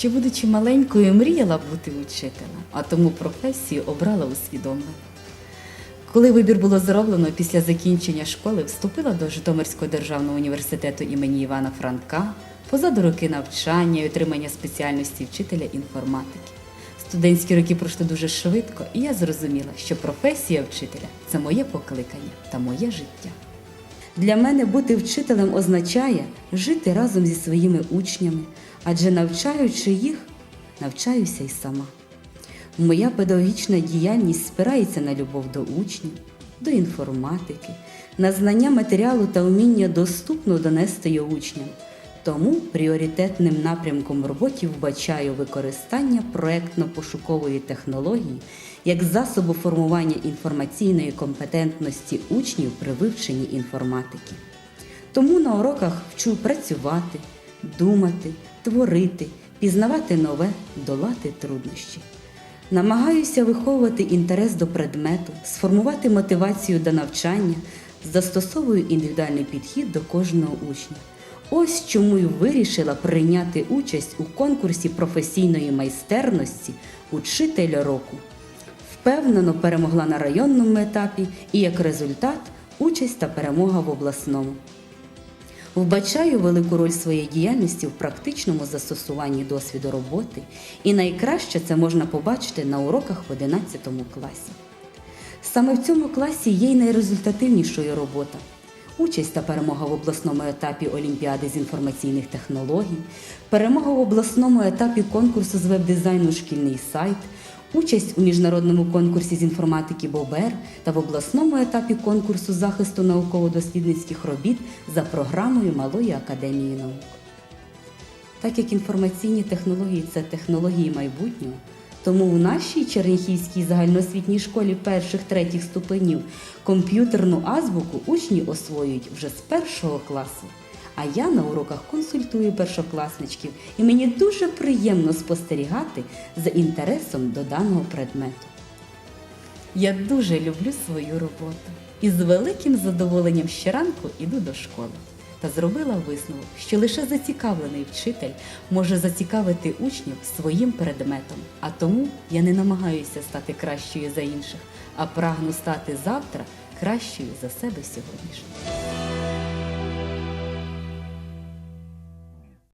Ще будучи маленькою, мріяла бути учителем, а тому професію обрала усвідомлено. Коли вибір було зроблено після закінчення школи, вступила до Житомирського державного університету імені Івана Франка, позаду роки навчання і отримання спеціальності вчителя інформатики. Студентські роки пройшли дуже швидко, і я зрозуміла, що професія вчителя це моє покликання та моє життя. Для мене бути вчителем означає жити разом зі своїми учнями, адже навчаючи їх, навчаюся й сама. Моя педагогічна діяльність спирається на любов до учнів, до інформатики, на знання матеріалу та вміння доступно донести його учням. Тому пріоритетним напрямком в роботі вбачаю використання проектно-пошукової технології як засобу формування інформаційної компетентності учнів при вивченні інформатики. Тому на уроках вчу працювати, думати, творити, пізнавати нове, долати труднощі. Намагаюся виховувати інтерес до предмету, сформувати мотивацію до навчання, застосовую індивідуальний підхід до кожного учня. Ось чому й вирішила прийняти участь у конкурсі професійної майстерності Учитель року. Впевнено перемогла на районному етапі і як результат участь та перемога в обласному. Вбачаю велику роль своєї діяльності в практичному застосуванні досвіду роботи, і найкраще це можна побачити на уроках в 11 класі. Саме в цьому класі є й найрезультативнішою робота. Участь та перемога в обласному етапі Олімпіади з інформаційних технологій, перемога в обласному етапі конкурсу з веб-дизайну Шкільний сайт, участь у міжнародному конкурсі з інформатики Бобер та в обласному етапі конкурсу захисту науково-дослідницьких робіт за програмою Малої академії наук. Так як інформаційні технології це технології майбутнього, тому в нашій Черніхівській загальноосвітній школі перших третіх ступенів комп'ютерну азбуку учні освоюють вже з першого класу. А я на уроках консультую першокласничків, і мені дуже приємно спостерігати за інтересом до даного предмету. Я дуже люблю свою роботу і з великим задоволенням щоранку іду до школи. Та зробила висновок, що лише зацікавлений вчитель може зацікавити учнів своїм предметом. А тому я не намагаюся стати кращою за інших, а прагну стати завтра кращою за себе сьогоднішнього.